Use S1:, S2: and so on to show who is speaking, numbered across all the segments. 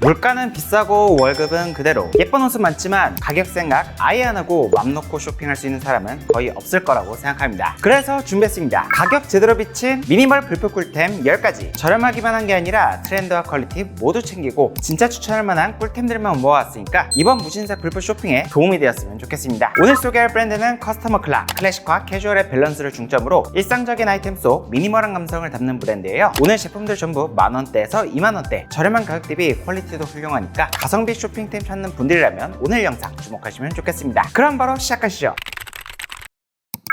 S1: 물가는 비싸고 월급은 그대로. 예쁜 옷은 많지만 가격 생각 아예 안 하고 맘 놓고 쇼핑할 수 있는 사람은 거의 없을 거라고 생각합니다. 그래서 준비했습니다. 가격 제대로 비친 미니멀 불법 꿀템 10가지. 저렴하기만 한 게 아니라 트렌드와 퀄리티 모두 챙기고 진짜 추천할 만한 꿀템들만 모아왔으니까 이번 무신사 불법 쇼핑에 도움이 되었으면 좋겠습니다. 오늘 소개할 브랜드는 커스터머 클라 클래식과 캐주얼의 밸런스를 중점으로 일상적인 아이템 속 미니멀한 감성을 담는 브랜드예요. 오늘 제품들 전부 만원대에서 2만원대. 저렴한 가격 대비 퀄리티 도 훌륭하니까 가성비 쇼핑템 찾는 분들이라면 오늘 영상 주목하시면 좋겠습니다. 그럼 바로 시작하시죠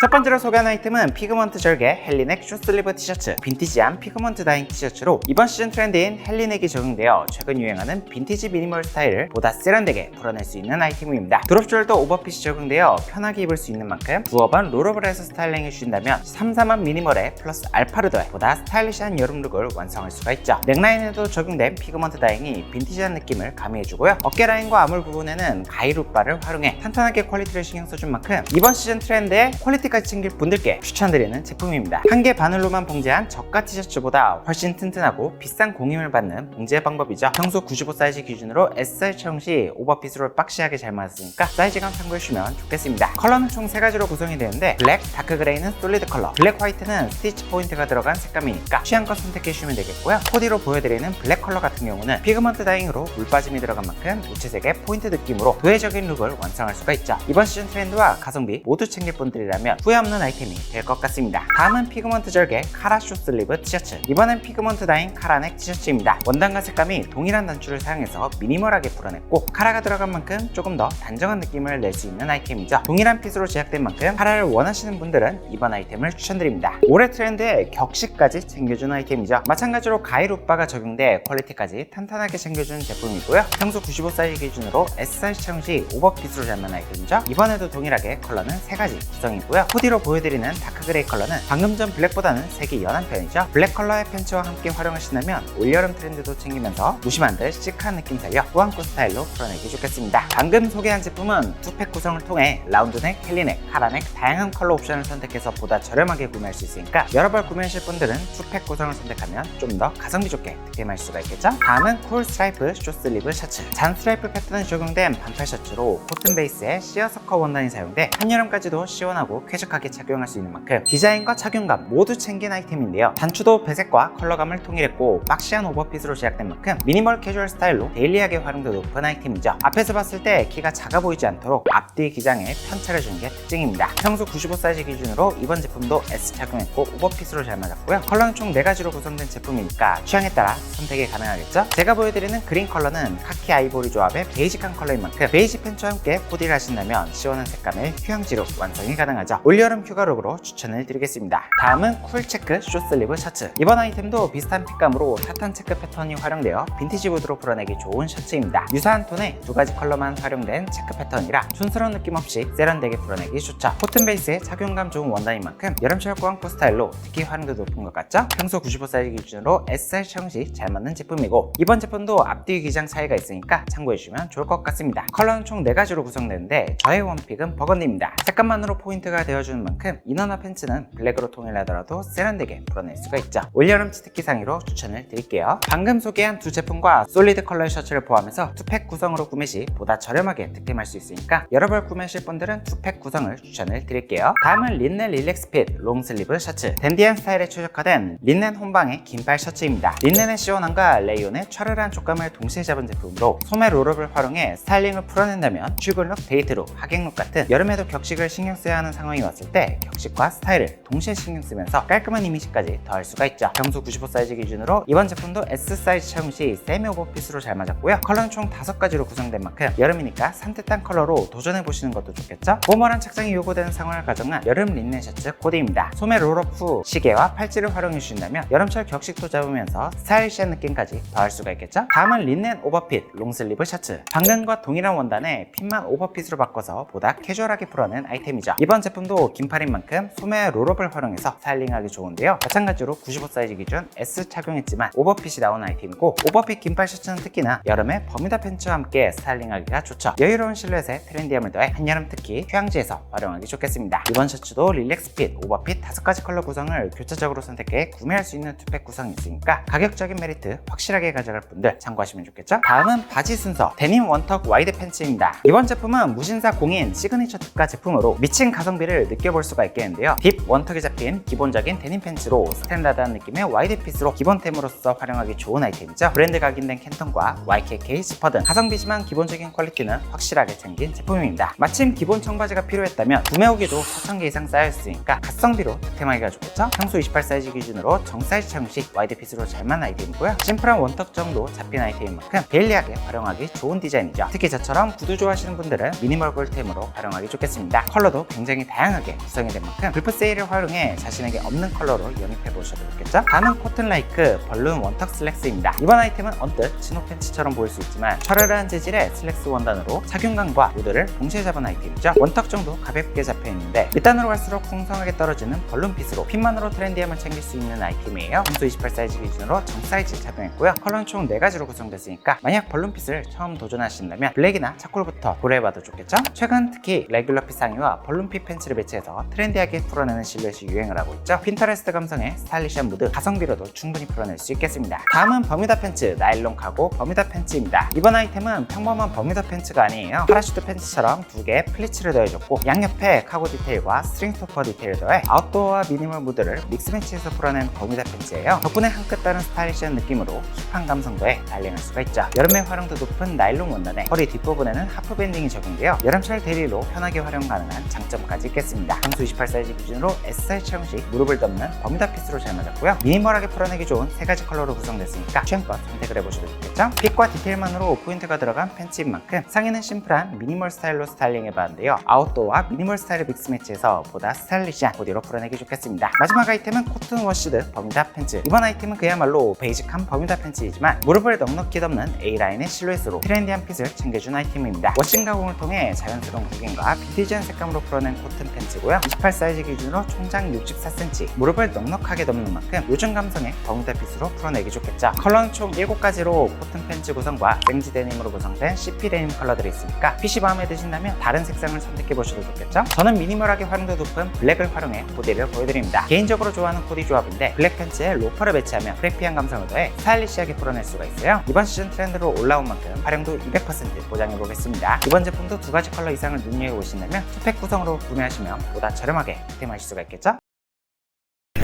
S1: 첫 번째로 소개한 아이템은 피그먼트 절개 헬리넥 숏슬리브 티셔츠. 빈티지한 피그먼트 다잉 티셔츠로 이번 시즌 트렌드인 헬리넥이 적용되어 최근 유행하는 빈티지 미니멀 스타일을 보다 세련되게 풀어낼 수 있는 아이템입니다. 드롭숄더 오버핏이 적용되어 편하게 입을 수 있는 만큼 두어 번 롤업을 해서 스타일링 해 주신다면 3, 4만 미니멀에 플러스 알파를 더해 보다 스타일리시한 여름 룩을 완성할 수가 있죠. 넥라인에도 적용된 피그먼트 다잉이 빈티지한 느낌을 가미해주고요. 어깨 라인과 아물 부분에는 가이루바를 활용해 탄탄하게 퀄리티를 신경 써준 만큼 이번 시즌 트렌드에 퀄리티 까지 챙길 분들께 추천드리는 제품입니다. 한 개 바늘로만 봉제한 저가 티셔츠보다 훨씬 튼튼하고 비싼 공임을 받는 봉제 방법이죠. 평소 95 사이즈 기준으로 S 사이즈 촬영 시 오버핏으로 박시하게 잘 맞았으니까 사이즈감 참고해주시면 좋겠습니다. 컬러는 총 3가지로 구성이 되는데 블랙, 다크 그레이는 솔리드 컬러, 블랙 화이트는 스티치 포인트가 들어간 색감이니까 취향껏 선택해주시면 되겠고요. 코디로 보여드리는 블랙 컬러 같은 경우는 피그먼트 다잉으로 물 빠짐이 들어간 만큼 무채색의 포인트 느낌으로 도회적인 룩을 완성할 수가 있죠. 이번 시즌 트렌드와 가성비 모두 챙길 분들이라면 후회 없는 아이템이 될 것 같습니다. 다음은 피그먼트 절개 카라 숏 슬리브 티셔츠. 이번엔 피그먼트 다인 카라넥 티셔츠입니다. 원단과 색감이 동일한 단추를 사용해서 미니멀하게 풀어냈고 카라가 들어간 만큼 조금 더 단정한 느낌을 낼 수 있는 아이템이죠. 동일한 핏으로 제작된 만큼 카라를 원하시는 분들은 이번 아이템을 추천드립니다. 올해 트렌드에 격식까지 챙겨준 아이템이죠. 마찬가지로 가일 오빠가 적용돼 퀄리티까지 탄탄하게 챙겨준 제품이고요. 평소 95 사이즈 기준으로 S 사이즈 착용 시 오버핏으로 잡는 아이템이죠. 이번에도 동일하게 컬러는 3가지 구성이고요. 코디로 보여드리는 다크 그레이 컬러는 방금 전 블랙보다는 색이 연한 편이죠. 블랙 컬러의 팬츠와 함께 활용하신다면 올여름 트렌드도 챙기면서 무심한 듯 시크한 느낌 살려 꾸안꾸 스타일로 풀어내기 좋겠습니다. 방금 소개한 제품은 투팩 구성을 통해 라운드넥, 헬리넥, 카라넥 다양한 컬러 옵션을 선택해서 보다 저렴하게 구매할 수 있으니까 여러 벌 구매하실 분들은 투팩 구성을 선택하면 좀 더 가성비 좋게 득템할 수가 있겠죠? 다음은 쿨 스트라이프 숏슬리브 셔츠 잔 스트라이프 패턴이 적용된 반팔 셔츠로 코튼 베이스에 시어 서커 원단이 사용돼 한여름까지도 시원하고 쾌 적하게 착용할 수 있는 만큼 디자인과 착용감 모두 챙긴 아이템인데요. 단추도 배색과 컬러감을 통일했고 박시한 오버핏으로 제작된 만큼 미니멀 캐주얼 스타일로 데일리하게 활용도 높은 아이템이죠. 앞에서 봤을 때 키가 작아 보이지 않도록 앞뒤 기장에 편차를 준게 특징입니다. 평소 95 사이즈 기준으로 이번 제품도 S 착용했고 오버핏으로 잘 맞았고요. 컬러는 총 4가지로 구성된 제품이니까 취향에 따라 선택이 가능하겠죠? 제가 보여드리는 그린 컬러는 카키 아이보리 조합의 베이직한 컬러인 만큼 베이지 펜츠와 함께 코디를 하신다면 시원한 색감의 휴양지로 완성이 가능하죠. 올여름 휴가룩으로 추천을 드리겠습니다. 다음은 쿨 체크 숏슬리브 셔츠. 이번 아이템도 비슷한 핏감으로 타탄 체크 패턴이 활용되어 빈티지 무드로 풀어내기 좋은 셔츠입니다. 유사한 톤의 두 가지 컬러만 활용된 체크 패턴이라 촌스러운 느낌 없이 세련되게 풀어내기 좋죠. 코튼 베이스에 착용감 좋은 원단인 만큼 여름철 꾸안꾸 스타일로 특히 활용도 높은 것 같죠? 평소 95 사이즈 기준으로 S 사이즈 착용 시 잘 맞는 제품이고 이번 제품도 앞뒤 기장 차이가 있으니까 참고해주시면 좋을 것 같습니다. 컬러는 총 4가지로 구성되는데 저의 원픽은 버건디입니다. 색감만으로 포인트가 되어 주는 만큼 이너나 팬츠는 블랙으로 통일하더라도 세련되게 풀어낼 수가 있죠. 올여름 치트키 상의로 추천을 드릴게요. 방금 소개한 두 제품과 솔리드 컬러의 셔츠를 포함해서 투팩 구성으로 구매 시 보다 저렴하게 득템할 수 있으니까 여러 벌 구매하실 분들은 투팩 구성을 추천을 드릴게요. 다음은 린넨 릴렉스 핏 롱슬리브 셔츠 댄디한 스타일에 최적화된 린넨 혼방의 긴팔 셔츠입니다. 린넨의 시원함과 레이온의 촤르르한 촉감을 동시에 잡은 제품으로 소매 롤업을 활용해 스타일링을 풀어낸다면 출근룩, 데이트룩, 하객룩 같은 여름에도 격식을 신경 써야 하는 상황이 왔을 때 격식과 스타일을 동시에 신경 쓰면서 깔끔한 이미지까지 더할 수가 있죠. 평소 95 사이즈 기준으로 이번 제품도 S 사이즈 착용 시 세미 오버핏으로 잘 맞았고요. 컬러는 총 5가지로 구성된 만큼 여름이니까 산뜻한 컬러로 도전해보시는 것도 좋겠죠? 포멀한 착장이 요구되는 상황을 가정한 여름 린넨 셔츠 코디입니다. 소매 롤업 후 시계와 팔찌를 활용해 주신다면 여름철 격식도 잡으면서 스타일시한 느낌까지 더할 수가 있겠죠? 다음은 린넨 오버핏 롱슬리브 셔츠 방금과 동일한 원단에 핏만 오버핏으로 바꿔서 보다 캐주얼하게 풀어낸 아이템이죠. 이번 제품도 스타일도 긴팔인 만큼 소매 롤업을 활용해서 스타일링하기 좋은데요. 마찬가지로 95 사이즈 기준 S 착용했지만 오버핏이 나온 아이템이고 오버핏 긴팔 셔츠는 특히나 여름에 버뮤다 팬츠와 함께 스타일링하기가 좋죠. 여유로운 실루엣에 트렌디함을 더해 한여름 특히 휴양지에서 활용하기 좋겠습니다. 이번 셔츠도 릴렉스 핏, 오버핏 다섯 가지 컬러 구성을 교차적으로 선택해 구매할 수 있는 투팩 구성이 있으니까 가격적인 메리트 확실하게 가져갈 분들 참고하시면 좋겠죠? 다음은 바지 순서 데님 원턱 와이드 팬츠입니다. 이번 제품은 무신사 공인 시그니처 특가 제품으로 미친 가성비를 느껴볼 수가 있겠는데요. 딥 원턱이 잡힌 기본적인 데님 팬츠로 스탠다드한 느낌의 와이드 핏으로 기본템으로서 활용하기 좋은 아이템이죠. 브랜드 각인된 캔턴과 YKK 지퍼 등 가성비지만 기본적인 퀄리티는 확실하게 챙긴 제품입니다. 마침 기본 청바지가 필요했다면 구매 후기도 4,000개 이상 쌓여있으니까 가성비로 득템하기가 좋겠죠? 평소 28 사이즈 기준으로 정 사이즈 착용 시 와이드 핏으로 잘 맞는 아이템이고요. 심플한 원턱 정도 잡힌 아이템인 만큼 데일리하게 활용하기 좋은 디자인이죠. 특히 저처럼 구두 좋아하시는 분들은 미니멀 꿀템으로 활용하기 좋겠습니다. 컬러도 굉장히 다양 하게 구성이 된 만큼 불프 세일을 활용해 자신에게 없는 컬러로 연입해 보셔도 좋겠죠? 다음은 코튼 라이크 벌룬 원턱 슬랙스입니다. 이번 아이템은 언뜻 치노 팬츠처럼 보일 수 있지만 셔르르한 재질의 슬랙스 원단으로 착용감과 무드를 동시에 잡은 아이템이죠. 원턱 정도 가볍게 잡혀 있는데 밑단으로 갈수록 풍성하게 떨어지는 벌룬 핏으로 핏만으로 트렌디함을 챙길 수 있는 아이템이에요. 평소 28 사이즈 기준으로 정 사이즈 착용했고요. 컬러는 총 4가지로 구성됐으니까 만약 벌룬 핏을 처음 도전하신다면 블랙이나 차콜부터 고려해봐도 좋겠죠? 최근 특히 레귤러 핏 상의와 벌룬 핏 팬츠를 배치해서 트렌디하게 풀어내는 실루엣이 유행을 하고 있죠. 핀터레스트 감성의 스타일리시한 무드, 가성비로도 충분히 풀어낼 수 있겠습니다. 다음은 버뮤다 팬츠, 나일론 카고 버뮤다 팬츠입니다. 이번 아이템은 평범한 버뮤다 팬츠가 아니에요. 파라슈트 팬츠처럼 두 개의 플리츠를 더해줬고 양옆에 카고 디테일과 스트링 토퍼 디테일을 더해 아웃도어와 미니멀 무드를 믹스매치해서 풀어낸 버뮤다 팬츠예요. 덕분에 한 끗 다른 스타일리시한 느낌으로 힙한 감성 더해 날랭할 수가 있죠. 여름에 활용도 높은 나일론 원단에 허리 뒷부분에는 하프 밴딩이 적용되어 여름철 데일리로 편하게 활용 가능한 장점까지 있겠습니다. 평소 28 사이즈 기준으로 S 사이즈 착용 시 무릎을 덮는 버뮤다 핏으로 잘 맞았고요. 미니멀하게 풀어내기 좋은 세 가지 컬러로 구성됐으니까 취향껏 선택을 해보셔도 좋겠죠? 핏과 디테일만으로 포인트가 들어간 팬츠인 만큼 상의는 심플한 미니멀 스타일로 스타일링 해봤는데요. 아웃도어와 미니멀 스타일을 믹스 매치해서 보다 스타일리시한 보디로 풀어내기 좋겠습니다. 마지막 아이템은 코튼 워시드 버뮤다 팬츠. 이번 아이템은 그야말로 베이직한 버뮤다 팬츠이지만 무릎을 넉넉히 덮는 A라인의 실루엣으로 트렌디한 핏을 챙겨준 아이템입니다. 워싱 가공을 통해 자연스러운 구김과 빈티지한 색감으로 풀어낸 코튼 팬츠고요. 28 사이즈 기준으로 총장 64cm, 무릎을 넉넉하게 덮는 만큼 요즘 감성의 버뮤다 핏으로 풀어내기 좋겠죠. 컬러는 총 7가지로 코튼 팬츠 구성과 생지 데님으로 구성된 CP 데님 컬러들이 있으니까 핏이 마음에 드신다면 다른 색상을 선택해 보셔도 좋겠죠. 저는 미니멀하게 활용도 높은 블랙을 활용해 보디를 보여드립니다. 개인적으로 좋아하는 코디 조합인데 블랙 팬츠에 로퍼를 배치하면 프레피한 감성을 더해 스타일리시하게 풀어낼 수가 있어요. 이번 시즌 트렌드로 올라온 만큼 활용도 200% 보장해 보겠습니다. 이번 제품도 두 가지 컬러 이상을 눈여겨보신다면 투팩 구성으로 구매하시면 보다 저렴하게 득템하실 수가 있겠죠?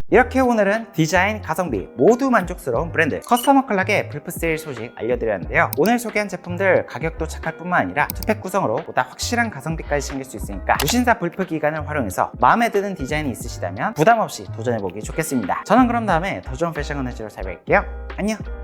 S1: 이렇게 오늘은 디자인, 가성비 모두 만족스러운 브랜드 커스터머 클락의 불프 세일 소식 알려드렸는데요. 오늘 소개한 제품들 가격도 착할 뿐만 아니라 투팩 구성으로 보다 확실한 가성비까지 챙길 수 있으니까 무신사 불프 기간을 활용해서 마음에 드는 디자인이 있으시다면 부담 없이 도전해보기 좋겠습니다. 저는 그럼 다음에 더 좋은 패션 컨텐츠로 찾아뵐게요. 안녕!